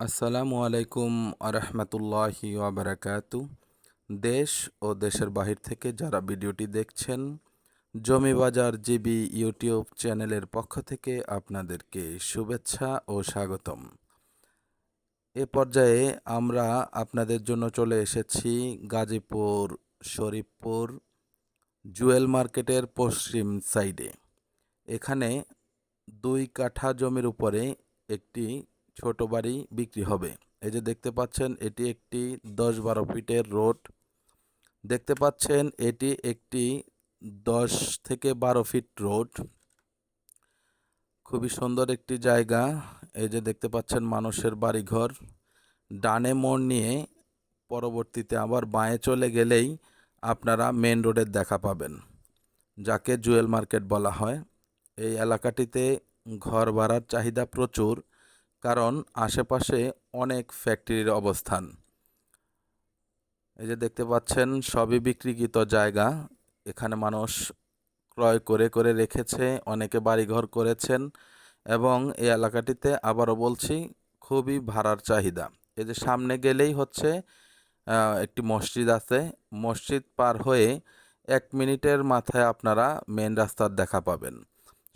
আসসালামু আলাইকুম আরহামতুল্লাহি ওয়াবারাকাতু দেশ ও দেশের বাহির থেকে যারা ভিডিওটি দেখছেন, জমি বাজার জিবি ইউটিউব চ্যানেলের পক্ষ থেকে আপনাদেরকে শুভেচ্ছা ও স্বাগতম। এ পর্যায়ে আমরা আপনাদের জন্য চলে এসেছি গাজীপুর, শরীফপুর, জুয়েল মার্কেটের পশ্চিম সাইডে। এখানে দুই কাঠা জমির উপরে একটি ছোট বাড়ি বিক্রি হবে। এই যে দেখতে পাচ্ছেন, এটি একটি দশ বারো ফিটের রোড। দেখতে পাচ্ছেন, এটি একটি দশ থেকে বারো ফিট রোড। খুবই সুন্দর একটি জায়গা। এই যে দেখতে পাচ্ছেন, মানুষের বাড়িঘর। ডানে মোড় নিয়ে পরবর্তীতে আবার বাঁয়ে চলে গেলেই আপনারা মেন রোডের দেখা পাবেন, যাকে জুয়েল মার্কেট বলা হয়। এই এলাকাটিতে ঘর ভাড়ার চাহিদা প্রচুর। কারণ আশেপাশে অনেক ফ্যাক্টরির অবস্থান। এই যে দেখতে পাচ্ছেন, সবই বিক্রিকৃত জায়গা। এখানে মানুষ ক্রয় করে করে রেখেছে, অনেকে বাড়িঘর করেছেন এবং এই এলাকাটিতে আবারও বলছি, খুবই ভাড়ার চাহিদা। এই যে সামনে গেলেই হচ্ছে একটি মসজিদ আছে। মসজিদ পার হয়ে এক মিনিটের মাথায় আপনারা মেন রাস্তার দেখা পাবেন।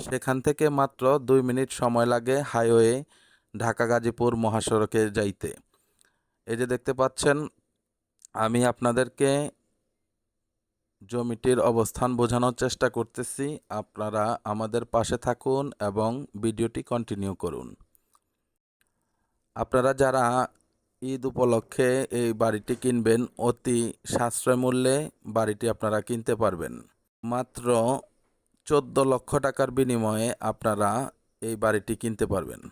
সেখান থেকে মাত্র দুই মিনিট সময় লাগে হাইওয়ে ঢাকা গাজীপুর মহাসড়কে যাইতে। এই যে দেখতে পাচ্ছেন, আমি আপনাদেরকে জমিটির অবস্থান বোঝানোর চেষ্টা করতেছি। আপনারা আমাদের পাশে থাকুন এবং ভিডিওটি কন্টিনিউ করুন। আপনারা যারা ঈদ উপলক্ষে এই বাড়িটি কিনবেন, অতি সাশ্রয় মূল্যে বাড়িটি আপনারা কিনতে পারবেন। মাত্র চোদ্দ লক্ষ টাকার বিনিময়ে আপনারা এই বাড়িটি কিনতে পারবেন।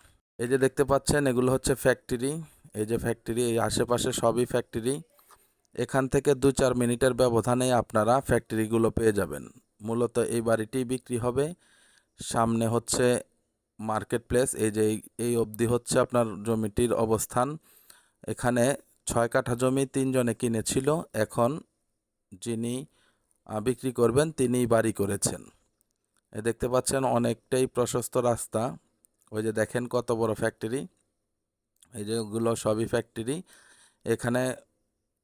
এই যে দেখতে পাচ্ছেন, এগুলো হচ্ছে ফ্যাক্টরি এই যে ফ্যাক্টরি এই আশেপাশে সবই ফ্যাক্টরি এখান থেকে দু চার মিনিটের ব্যবধানে আপনারা ফ্যাক্টরিগুলো পেয়ে যাবেন। মূলত এই বাড়িটি বিক্রি হবে। সামনে হচ্ছে মার্কেট প্লেস এই যে এই অবধি হচ্ছে আপনার জমিটির অবস্থান। এখানে ছয় কাঠা জমি তিনজনে কিনেছিল। এখন যিনি বিক্রি করবেন তিনিই বাড়ি করেছেন। এ দেখতে পাচ্ছেন অনেকটাই প্রশস্ত রাস্তা। ওই যে দেখেন কত বড় ফ্যাক্টরি এই যেগুলো সবই ফ্যাক্টরি এখানে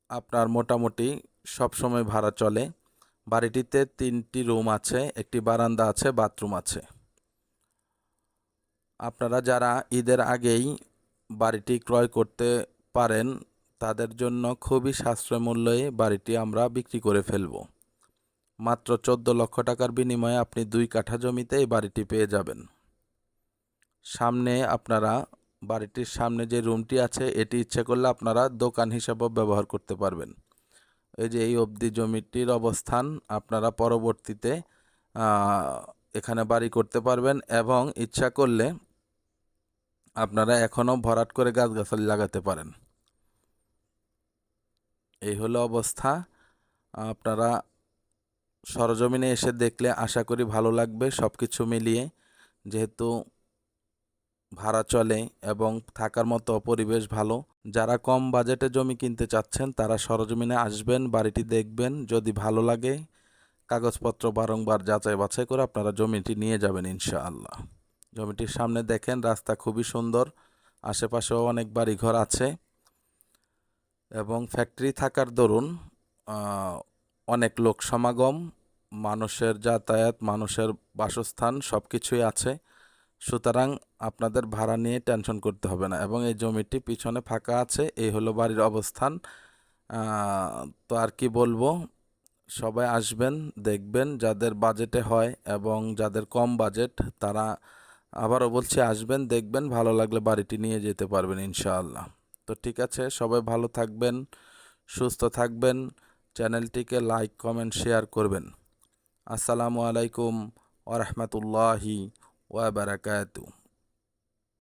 আপনার মোটামুটি সব সময় ভাড়া চলে। বাড়িটিতে তিনটি রুম আছে, একটি বারান্দা আছে বাথরুম আছে। আপনারা যারা ঈদের আগেই বাড়িটি ক্রয় করতে পারেন, তাদের জন্য খুবই সাশ্রয় মূল্যে বাড়িটি আমরা বিক্রি করে ফেলব। মাত্র চোদ্দ লক্ষ টাকার বিনিময়ে আপনি দুই কাঠা জমিতে এই বাড়িটি পেয়ে যাবেন। সামনে আপনারা, বাড়িটির সামনে যে রুমটি আছে, এটি ইচ্ছে করলে আপনারা দোকান হিসাবেও ব্যবহার করতে পারবেন। এই যে এই অবধি জমিটির অবস্থান, আপনারা পরবর্তীতে এখানে বাড়ি করতে পারবেন এবং ইচ্ছা করলে আপনারা এখনও ভরাট করে গাছগাছালি লাগাতে পারেন। এই হলো অবস্থা। আপনারা সরজমিনে এসে দেখলে আশা করি ভালো লাগবে সব কিছু মিলিয়ে। যেহেতু ভাড়া চলে এবং থাকার মতো পরিবেশ ভালো। যারা কম বাজেটে জমি কিনতে চাচ্ছেন, তারা সরজমিনে আসবেন, বাড়িটি দেখবেন। যদি ভালো লাগে, কাগজপত্র বারংবার যাচাই বাছাই করে আপনারা জমিটি নিয়ে যাবেন ইনশাআল্লাহ। জমিটির সামনে দেখেন, রাস্তা খুবই সুন্দর। আশেপাশেও অনেক বাড়িঘর আছে। এবং ফ্যাক্টরি থাকার দরুন অনেক লোক সমাগম, মানুষের যাতায়াত, মানুষের বাসস্থান সব কিছুই আছে। সুতরাং আপনাদের ভাড়া নিয়ে টেনশন করতে হবে না এবং এই জমিটি পিছনে ফাঁকা আছে, এই হলো বাড়ির অবস্থান। তো আর কি বলব? সবাই আসবেন, দেখবেন যাদের বাজেটে হয় এবং যাদের কম বাজেট, তারা আবারও বলছি আসবেন, দেখবেন ভালো লাগলে বাড়িটি নিয়ে যেতে পারবেন ইনশাআল্লাহ। তো ঠিক আছে, সবাই ভালো থাকবেন, সুস্থ থাকবেন, চ্যানেলটিকে লাইক, কমেন্ট, শেয়ার করবেন। আসসালামু আলাইকুম ওরহমতুল্লাহি O wabarakatuh.